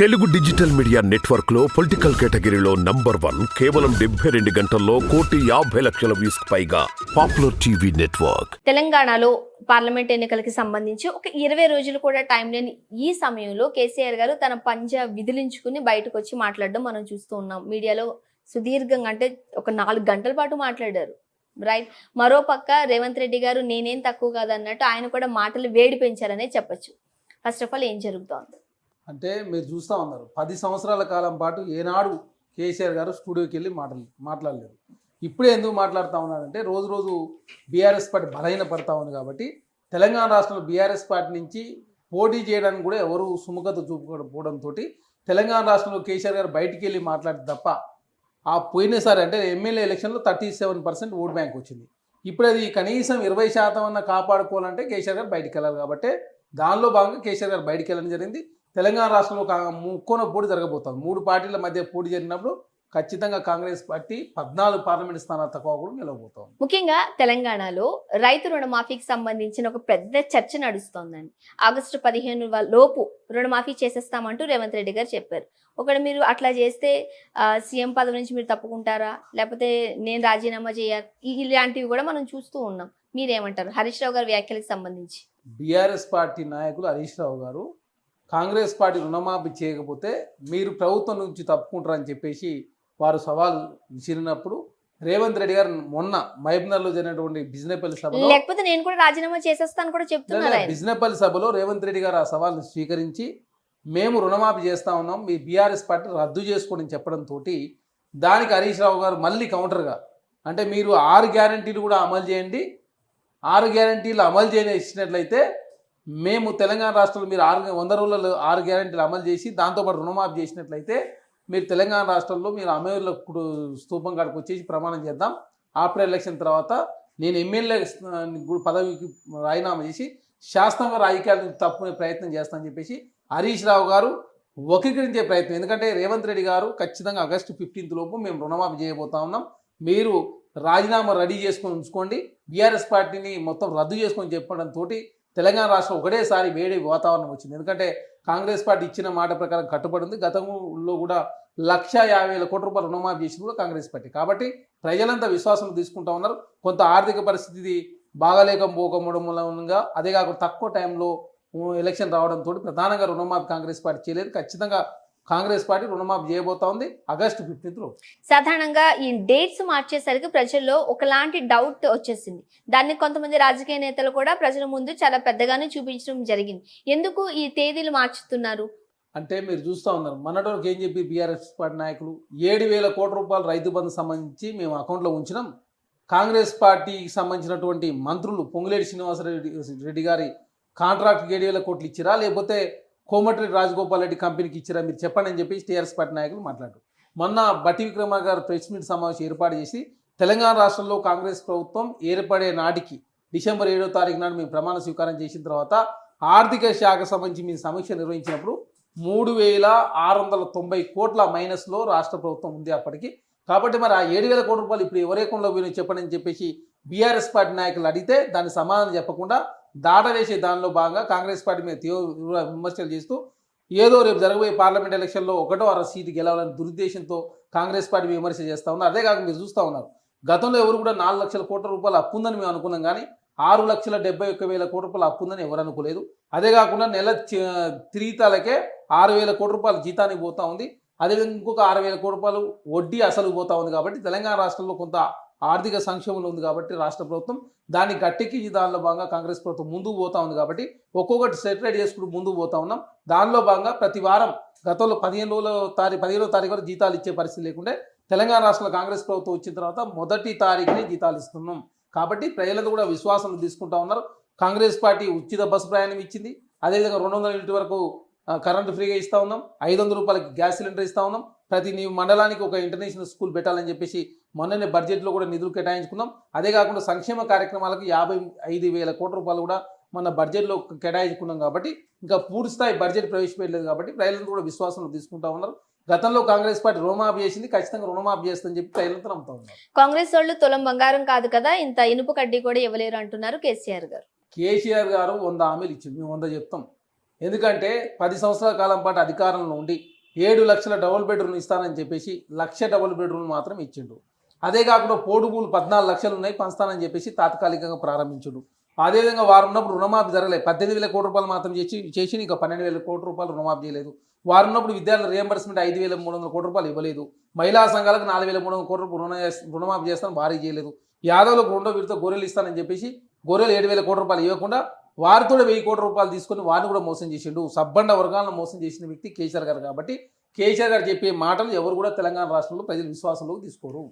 Telugu digital media నెట్వర్క్లో political కేటగిరీలో number one కేవలం డెబ్బై రెండు గంటల్లో కోటి యాభై లక్షల వ్యూస్ పైగా పాపులర్ టీవీ నెట్వర్క్. తెలంగాణలో పార్లమెంట్ ఎన్నికలకి సంబంధించి ఒక ఇరవై రోజులు కూడా టైం లేని ఈ సమయంలో కేసీఆర్ గారు తన పంజా విదిలించుకుని బయటకు వచ్చి మాట్లాడడం మనం చూస్తూ ఉన్నాం. మీడియాలో సుదీర్ఘంగా అంటే ఒక నాలుగు గంటల పాటు మాట్లాడారు. రైట్? మరో పక్క రేవంత్ రెడ్డి గారు నేనేం తక్కువ కాదన్నట్టు ఆయన కూడా మాటలు వేడి పెంచారనే చెప్పొచ్చు. ఫస్ట్ ఆఫ్ ఆల్ ఏం జరుగుతోంది? అంటే మీరు చూస్తూ ఉన్నారు. పది సంవత్సరాల కాలం పాటు ఏనాడు కేసీఆర్ గారు స్టూడియోకి వెళ్ళి మాటలు మాట్లాడలేదు. ఇప్పుడే ఎందుకు మాట్లాడుతూ ఉన్నారంటే రోజు రోజు బీఆర్ఎస్ పార్టీ బలహీన పడతా ఉంది కాబట్టి తెలంగాణ రాష్ట్రంలో బీఆర్ఎస్ పార్టీ నుంచి పోటీ చేయడానికి కూడా ఎవరు సుముఖత చూపకపోవడంతో తెలంగాణ రాష్ట్రంలో కేసీఆర్ గారు బయటికి వెళ్ళి మాట్లాడితే తప్ప ఆ పోయినసారి అంటే ఎమ్మెల్యే ఎలక్షన్లో thirty seven percent vote bank వచ్చింది. ఇప్పుడు అది కనీసం ఇరవై శాతం అన్న కాపాడుకోవాలంటే కేసీఆర్ గారు బయటికి వెళ్ళాలి కాబట్టి దానిలో భాగంగా కేసీఆర్ గారు బయటికి వెళ్ళడం జరిగింది. తెలంగాణ రాష్ట్రంలో ముక్కోన పోటీ జరగబోతుంది. మూడు పార్టీల మధ్య పోటీ జరిగినప్పుడు ఖచ్చితంగా కాంగ్రెస్ పార్టీ పద్నాలుగు పార్లమెంట్ స్థానాలు తక్కువ కూడా గెలవబోతోంది ముఖ్యంగా తెలంగాణలో రైతు రుణమాఫీకి సంబంధించిన ఒక పెద్ద చర్చ నడుస్తోందండి. ఆగస్టు పదిహేను లోపు రుణమాఫీ చేసేస్తామంటూ రేవంత్ రెడ్డి గారు చెప్పారు. ఒకవేళ మీరు అట్లా చేస్తే సీఎం పదవి నుంచి మీరు తప్పుకుంటారా? లేకపోతే నేను రాజీనామా చేయాలి ఇలాంటివి కూడా మనం చూస్తూ ఉన్నాం. మీరేమంటారు? హరీష్ రావు గారి వ్యాఖ్యలకు సంబంధించి. బీఆర్ఎస్ పార్టీ నాయకులు హరీష్ రావు గారు కాంగ్రెస్ పార్టీ రుణమాఫీ చేయకపోతే మీరు ప్రభుత్వం నుంచి తప్పుకుంటారని చెప్పేసి వారు సవాల్ విసిరినప్పుడు రేవంత్ రెడ్డి గారు మొన్న మహబూబ్నగర్లో జరిగినటువంటి బిజినెపల్లి సభలో లేకపోతే నేను కూడా రాజీనామా చేసేస్తాను కూడా చెప్తున్నారు బిజినెపల్లి సభలో రేవంత్ రెడ్డి గారు ఆ సవాల్ని స్వీకరించి మేము రుణమాఫీ చేస్తా ఉన్నాం మీ బీఆర్ఎస్ పార్టీ రద్దు చేసుకోండి చెప్పడంతో దానికి హరీష్ రావు గారు మళ్ళీ కౌంటర్గా. అంటే మీరు ఆరు గ్యారంటీలు కూడా అమలు చేయండి ఆరు గ్యారంటీలు అమలు చేయని ఇచ్చినట్లయితే మేము తెలంగాణ రాష్ట్రంలో మీరు ఆరు వంద రోజులలో ఆరు గ్యారంటీలు అమలు చేసి దాంతోపాటు రుణమాఫీ చేసినట్లయితే మీరు తెలంగాణ రాష్ట్రంలో మీరు అమేరుల స్తూపం కాడికి వచ్చేసి ప్రమాణం చేద్దాం. ఆఫ్టర్ ఎలక్షన్ తర్వాత నేను ఎమ్మెల్యే పదవికి రాజీనామా చేసి శాస్త్రంగా రాజకీయాలను తప్పుకునే ప్రయత్నం చేస్తానని చెప్పేసి హరీష్ రావు గారు వక్రీకరించే ప్రయత్నం. ఎందుకంటే రేవంత్ రెడ్డి గారు ఖచ్చితంగా ఆగస్టు ఫిఫ్టీన్త్ లోపు మేము రుణమాఫీ చేయబోతా ఉన్నాం. మీరు రాజీనామా రెడీ చేసుకొని ఉంచుకోండి. బీఆర్ఎస్ పార్టీని మొత్తం రద్దు చేసుకొని చెప్పడంతో తెలంగాణ రాష్ట్రం ఒకటేసారి వేడి వాతావరణం వచ్చింది. ఎందుకంటే కాంగ్రెస్ పార్టీ ఇచ్చిన మాట ప్రకారం కట్టుబడి ఉంది గతంలో కూడా లక్ష యాభై వేల కోట్ల రూపాయలు రుణమాఫీ చేసింది కూడా కాంగ్రెస్ పార్టీ. కాబట్టి ప్రజలంతా విశ్వాసం తీసుకుంటా ఉన్నారు. కొంత ఆర్థిక పరిస్థితి బాగలేకపోకపోవడం మూలంగా అదే కాకుండా తక్కువ టైంలో ఎలక్షన్ రావడంతో ప్రధానంగా రుణమాఫీ కాంగ్రెస్ పార్టీ చేయలేదు. ఖచ్చితంగా కాంగ్రెస్ పార్టీ రుణమాఫీ చేయబోతా ఉంది. ఆగస్టు ఫిఫ్టీన్త్లో సాధారణంగా ఈ డేట్స్ మార్చేసరికి ప్రజల్లో ఒకలాంటి డౌట్ వచ్చేసింది. దాన్ని కొంతమంది రాజకీయ నేతలు కూడా ప్రజల ముందు చాలా పెద్దగానే చూపించడం జరిగింది. ఎందుకు ఈ తేదీలు మార్చుతున్నారు? అంటే మీరు చూస్తూ ఉన్నారు. మొన్నటి వరకు ఏం చెప్పి బీఆర్ఎస్ పార్టీ నాయకులు? ఏడు వేల కోట్ల రూపాయలు రైతు బంధు సంబంధించి మేము అకౌంట్లో ఉంచినాం. కాంగ్రెస్ పార్టీకి సంబంధించినటువంటి మంత్రులు పొంగులేటి శ్రీనివాసరెడ్డి రెడ్డి గారి కాంట్రాక్ట్ ఏడు వేల కోట్లు ఇచ్చిరా? లేకపోతే కోమటిరెడ్డి రాజగోపాల్ రెడ్డి కంపెనీకి ఇచ్చారా మీరు చెప్పండి అని చెప్పేసి టీఆర్ఎస్ పార్టీ నాయకులు మాట్లాడారు. మొన్న బట్టి విక్రమ గారు ప్రెస్ మీట్ సమావేశం ఏర్పాటు చేసి తెలంగాణ రాష్ట్రంలో కాంగ్రెస్ ప్రభుత్వం ఏర్పడే నాటికి డిసెంబర్ ఏడో తారీఖు నాడు మేము ప్రమాణ స్వీకారం చేసిన తర్వాత ఆర్థిక శాఖ సంబంధించి మేము సమీక్ష నిర్వహించినప్పుడు మూడు వేల ఆరు వందల తొంభై కోట్ల మైనస్లో రాష్ట్ర ప్రభుత్వం ఉంది అప్పటికి. కాబట్టి మరి ఆ ఏడు వేల కోట్ల రూపాయలు ఇప్పుడు ఎవరే కొండలో పోయినాయి చెప్పండి అని చెప్పేసి బీఆర్ఎస్ పార్టీ నాయకులు అడిగితే దాని సమాధానం చెప్పకుండా దాట వేసే దానిలో భాగంగా కాంగ్రెస్ పార్టీ మీద తీవ్ర విమర్శలు చేస్తూ ఏదో రేపు జరగబోయే పార్లమెంట్ ఎలక్షన్లో ఒకటో అర సీటు గెలవాలని దురుద్దేశంతో కాంగ్రెస్ పార్టీ విమర్శ చేస్తూ ఉన్నారు. అదే కాక మీరు చూస్తూ ఉన్నారు. గతంలో ఎవరు కూడా నాలుగు లక్షల కోట్ల రూపాయలు అప్పు ఉందని మేము అనుకున్నాం కానీ ఆరు లక్షల డెబ్బై ఒక్క వేల కోట్ల రూపాయలు అప్పు ఉందని ఎవరు అనుకోలేదు. అదే కాకుండా నెల చి- తిరిగితాలకే ఆరు వేల కోట్ల రూపాయలు జీతానికి పోతా ఉంది. అదేవిధంగా ఇంకొక ఆరు వేల కోట్ల రూపాయలు వడ్డీ అసలు పోతా ఉంది కాబట్టి తెలంగాణ రాష్ట్రంలో కొంత ఆర్థిక సంక్షేమంలో ఉంది కాబట్టి రాష్ట్ర ప్రభుత్వం దాన్ని గట్టెక్కి దానిలో భాగంగా కాంగ్రెస్ ప్రభుత్వం ముందుకు పోతా ఉంది కాబట్టి ఒక్కొక్కటి సెటిలైట్ చేసుకుంటూ ముందుకు పోతా ఉన్నాం. దానిలో భాగంగా ప్రతి వారం గతంలో పదిహేను రోజుల తారీఖు పదిహేనో తారీఖు వరకు జీతాలు ఇచ్చే పరిస్థితి లేకుంటే తెలంగాణ రాష్ట్రంలో కాంగ్రెస్ ప్రభుత్వం వచ్చిన తర్వాత మొదటి తారీఖునే జీతాలు ఇస్తున్నాం. కాబట్టి ప్రజలకు కూడా విశ్వాసం తీసుకుంటా ఉన్నారు. కాంగ్రెస్ పార్టీ ఉచిత బస్సు ప్రయాణం ఇచ్చింది. అదేవిధంగా రెండు వందల యూనిట్ వరకు కరెంటు ఫ్రీగా ఇస్తా ఉన్నాం. ఐదు వందల రూపాయలకి గ్యాస్ సిలిండర్ ఇస్తా ఉన్నాం. ప్రతి మండలానికి ఒక ఇంటర్నేషనల్ స్కూల్ పెట్టాలని చెప్పేసి మొన్ననే బడ్జెట్లో కూడా నిధులు కేటాయించుకున్నాం. అదే కాకుండా సంక్షేమ కార్యక్రమాలకు యాభై ఐదు వేల కోట్ల రూపాయలు కూడా మన బడ్జెట్లో కేటాయించుకున్నాం కాబట్టి ఇంకా పూర్తి స్థాయి బడ్జెట్ ప్రవేశపెట్టలేదు కాబట్టి ప్రజలంతా కూడా విశ్వాసం తీసుకుంటా ఉన్నారు. గతంలో కాంగ్రెస్ పార్టీ రుణమాఫీ చేసింది ఖచ్చితంగా రుణమాఫీ చేస్తుందని చెప్పి ప్రజలంతా నమ్ముతా ఉన్నారు. కాంగ్రెస్ వాళ్ళు తులం బంగారం కాదు కదా ఇంత ఇనుపు కడ్డీ కూడా ఇవ్వలేరు అంటున్నారు కేసీఆర్ గారు. కేసీఆర్ గారు వంద హామీలు ఇచ్చింది మేము వంద చెప్తాం. ఎందుకంటే పది సంవత్సరాల కాలం పాటు అధికారంలో ఉండి ఏడు లక్షల డబుల్ బెడ్రూమ్ ఇస్తానని చెప్పేసి లక్ష డబుల్ బెడ్రూమ్ మాత్రం ఇచ్చిండు. అదే కాకుండా పోడు భూములు పద్నాలుగు లక్షలు ఉన్నాయి పంచుతానని చెప్పేసి తాత్కాలికంగా ప్రారంభించుడు. అదేవిధంగా వారు ఉన్నప్పుడు రుణమాఫీ జరగలేదు. పద్దెనిమిది వేల కోట్ల రూపాయలు మాత్రం చేసి చేసి ఇంకా పన్నెండు వేల కోట్ల రూపాయలు రుణమాఫీ చేయలేదు. వారు ఉన్నప్పుడు విద్యార్థుల రియంబర్స్మెంట్ ఐదు వేల మూడు వందల కోట్ల రూపాయలు ఇవ్వలేదు. మహిళా సంఘాలకు నాలుగు వేల మూడు వందల కోట్ల రూపాయలు రుణ రుణమాఫీ చేస్తాను భారీ చేయలేదు. యాదవ్లకు రెండో విడత గొర్రెలు ఇస్తానని చెప్పేసి గొర్రెలు ఏడు వేల కోట్ల రూపాయలు ఇవ్వకుండా వారితో వెయ్యి కోట్ల రూపాయలు తీసుకొని వారిని కూడా మోసం చేసిండు. సబ్బండ వర్గాలను మోసం చేసిన వ్యక్తి కేసీఆర్ గారు కాబట్టి కేసీఆర్ గారు చెప్పే మాటలు ఎవరు కూడా తెలంగాణ రాష్ట్రంలో ప్రజలు విశ్వాసంలోకి తీసుకోరు.